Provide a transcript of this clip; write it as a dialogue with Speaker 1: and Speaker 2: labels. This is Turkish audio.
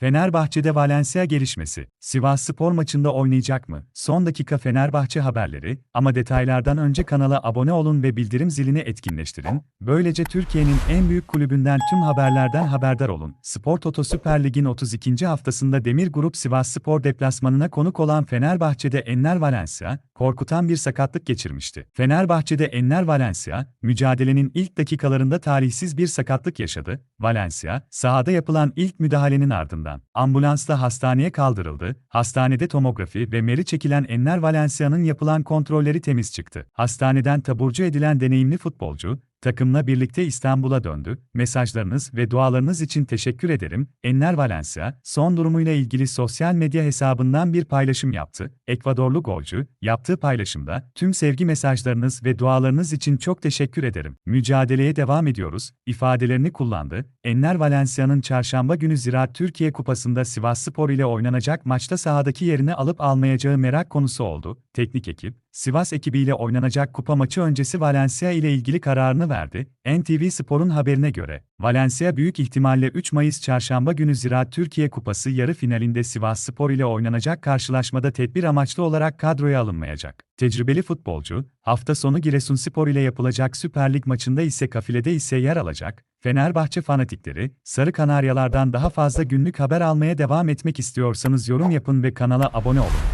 Speaker 1: Fenerbahçe'de Valencia gelişmesi. Sivas Spor maçında oynayacak mı? Son dakika Fenerbahçe haberleri ama detaylardan önce kanala abone olun ve bildirim zilini etkinleştirin. Böylece Türkiye'nin en büyük kulübünden tüm haberlerden haberdar olun. Spor Toto Süper Lig'in 32. haftasında Demir Grup Sivas Spor deplasmanına konuk olan Fenerbahçe'de Enner Valencia, korkutan bir sakatlık geçirmişti. Fenerbahçe'de Enner Valencia, mücadelenin ilk dakikalarında talihsiz bir sakatlık yaşadı. Valencia, sahada yapılan ilk müdahalenin ardından ambulansla hastaneye kaldırıldı. Hastanede tomografi ve meri çekilen Enner Valencia'nın yapılan kontrolleri temiz çıktı. Hastaneden taburcu edilen deneyimli futbolcu, takımla birlikte İstanbul'a döndü. Mesajlarınız ve dualarınız için teşekkür ederim. Enner Valencia, son durumuyla ilgili sosyal medya hesabından bir paylaşım yaptı. Ekvadorlu golcü, yaptığı paylaşımda, tüm sevgi mesajlarınız ve dualarınız için çok teşekkür ederim. Mücadeleye devam ediyoruz, ifadelerini kullandı. Enner Valencia'nın çarşamba günü Ziraat Türkiye Kupası'nda Sivas Spor ile oynanacak maçta sahadaki yerini alıp almayacağı merak konusu oldu. Teknik ekip, Sivas ekibiyle oynanacak kupa maçı öncesi Valencia ile ilgili kararını verdi. NTV Spor'un haberine göre, Valencia büyük ihtimalle 3 Mayıs çarşamba günü Ziraat Türkiye Kupası yarı finalinde Sivas Spor ile oynanacak karşılaşmada tedbir amaçlı olarak kadroya alınmayacak. Tecrübeli futbolcu, hafta sonu Giresunspor ile yapılacak Süper Lig maçında ise kafilede ise yer alacak. Fenerbahçe fanatikleri, Sarı Kanaryalardan daha fazla günlük haber almaya devam etmek istiyorsanız yorum yapın ve kanala abone olun.